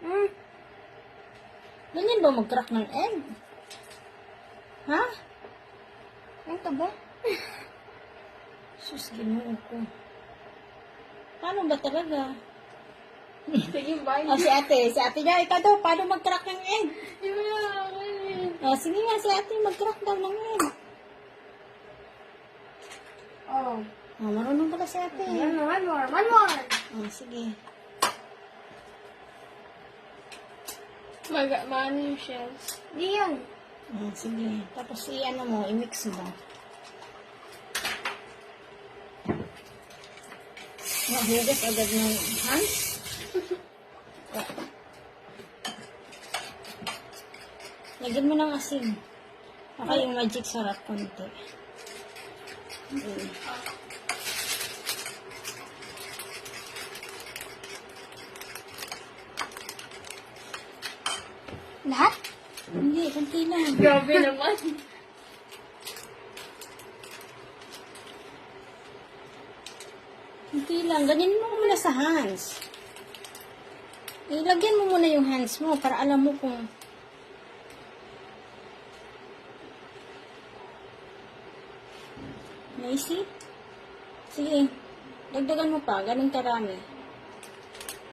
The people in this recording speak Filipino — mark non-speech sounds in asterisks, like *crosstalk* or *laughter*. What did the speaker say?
Hmm. Ganyan ba mag-crack ng egg? Ha? Ito ba? Sus, ginoo ko. Paano ba talaga? Sige, bye. O, si ate. Si ate niya, ikaw daw, paano mag-crack ng egg? O, sige nga, si ate, mag-crack daw ng egg. Oh. O, marunong pala si ate. One more, one more, one more. O, sige. Mag maano yung shells? Di yun. O, sige. Tapos, i-ano mo, i-mix mo. Mahugas agad ng hands. *laughs* Lagyan mo ng asin. Baka yung magic sarap konti. Okay. Lahat? Hindi, konti lang. Grabe *laughs* naman. Konti lang. Ganyan mo muna sa hands. Ilagyan mo muna yung hands mo para alam mo kung Naisip? Sige. Dagdagan mo pa. Ganun karami.